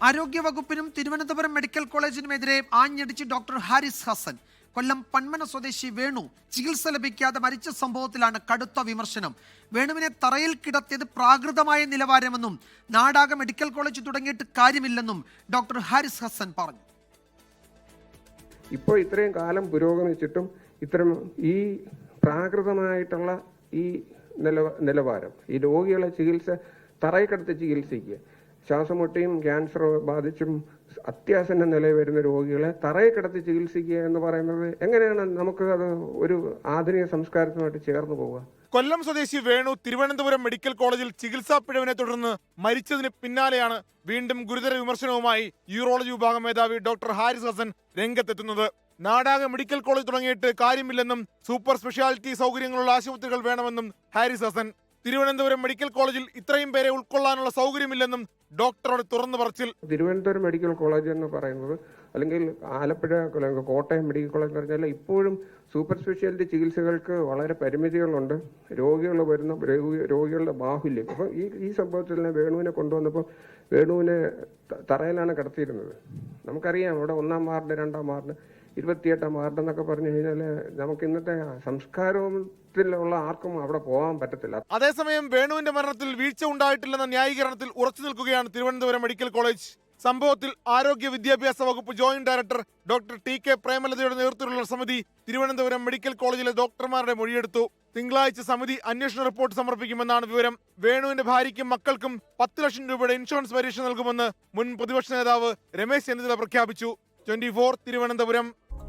ആരോഗ്യവകുപ്പിനും Thiruvananthapuram medical കോളേജിനുമെതിരെ ആഞ്ഞടിച്ച് doctor Haris Hasan. Kollam Panmana സ്വദേശി വേണു ചികിത്സ ലഭിക്കാതെ മരിച്ച സംഭവത്തിലാണ് കടുത്ത വിമർശനം. വേണുവിനെ തറയിൽ കിടത്തിയത് പ്രാകൃതമായ നിലവാരമെന്നും നാടാക മെഡിക്കൽ കോളേജ് തുടങ്ങിയിട്ട് കാര്യമില്ലെന്നും ഡോക്ടർ ഹാരിസ് ഹസൻ പറഞ്ഞു. ഇപ്പോൾ ഇത്രയും കാലം പുരോഗമിച്ചിട്ടും ഇത്തരം ഈ പ്രാകൃതമായിട്ടുള്ള ഈ നില നിലവാരം ഈ രോഗികളെ ചികിത്സ തറയിൽ കിടത്തി ചികിത്സിക്കുക ശ്വാസമുട്ടിയും ക്യാൻസർ ബാധിച്ചും അത്യാസന്ന നിലയിൽ വരുന്ന രോഗികളെ തറയിൽ കിടത്തി ചികിത്സിക്കുക എന്ന് പറയുന്നത് എങ്ങനെയാണ് നമുക്ക് അത് ഒരു ആധുനിക സംസ്കാരത്തിനുമായിട്ട് ചേർന്ന് പോവുക? കൊല്ലം സ്വദേശി വേണു തിരുവനന്തപുരം മെഡിക്കൽ കോളേജിൽ ചികിത്സാ പിഴവിനെ തുടർന്ന് മരിച്ചതിന് പിന്നാലെയാണ് വീണ്ടും ഗുരുതര വിമർശനവുമായി യൂറോളജി വിഭാഗം മേധാവി ഡോക്ടർ ഹാരിസ് ഹസൻ രംഗത്തെത്തുന്നത്. നാടാക മെഡിക്കൽ കോളേജ് തുടങ്ങിയിട്ട് കാര്യമില്ലെന്നും സൂപ്പർ സ്പെഷ്യാലിറ്റി സൗകര്യങ്ങളുള്ള ആശുപത്രികൾ വേണമെന്നും ഹാരിസ് ഹസൻ തിരുവനന്തപുരം മെഡിക്കൽ കോളേജിൽ ഇത്രയും പേരെ ഉൾക്കൊള്ളാനുള്ള സൗകര്യമില്ലെന്നും ഡോക്ടറോട് തുറന്നു പറച്ചിൽ. തിരുവനന്തപുരം മെഡിക്കൽ കോളേജ് എന്ന് പറയുന്നത് അല്ലെങ്കിൽ ആലപ്പുഴ കോട്ടയം മെഡിക്കൽ കോളേജ് എന്ന് പറഞ്ഞാൽ ഇപ്പോഴും സൂപ്പർ സ്പെഷ്യാലിറ്റി ചികിത്സകൾക്ക് വളരെ പരിമിതികളുണ്ട്. രോഗികൾ വരുന്ന രോഗികളുടെ ബാഹുല്യം. അപ്പം ഈ ഈ സംഭവത്തിൽ തന്നെ വേണുവിനെ കൊണ്ടുവന്നപ്പോൾ വേണുവിനെ തറയിലാണ് കിടത്തിയിരുന്നത്. നമുക്കറിയാം അവിടെ ഒന്നാം വാർഡ് രണ്ടാം വാർഡ് ഇരുപത്തിയെട്ടാം വാർഡ് എന്നൊക്കെ പറഞ്ഞു കഴിഞ്ഞാൽ നമുക്ക് ഇന്നത്തെ സംസ്കാരത്തിലുള്ള ആർക്കും അവിടെ പോകാൻ പറ്റത്തില്ല. അതേസമയം വേണുവിന്റെ മരണത്തിൽ വീഴ്ച ഉണ്ടായിട്ടില്ലെന്ന ന്യായീകരണത്തിൽ ഉറച്ചു നിൽക്കുകയാണ് തിരുവനന്തപുരം മെഡിക്കൽ കോളേജ്. സംഭവത്തിൽ ആരോഗ്യ വിദ്യാഭ്യാസ വകുപ്പ് joint director doctor T K പ്രേമലതയുടെ നേതൃത്വത്തിലുള്ള സമിതി തിരുവനന്തപുരം മെഡിക്കൽ കോളേജിലെ ഡോക്ടർമാരുടെ മൊഴിയെടുത്തു. തിങ്കളാഴ്ച സമിതി അന്വേഷണ റിപ്പോർട്ട് സമർപ്പിക്കുമെന്നാണ് വിവരം. വേണുവിന്റെ ഭാര്യയ്ക്കും മക്കൾക്കും പത്ത് ലക്ഷം രൂപയുടെ ഇൻഷുറൻസ് പരീക്ഷ നൽകുമെന്ന് മുൻ പ്രതിപക്ഷ നേതാവ് രമേശ് ചെന്നിത്തല പ്രഖ്യാപിച്ചു. ട്വന്റി തിരുവനന്തപുരം.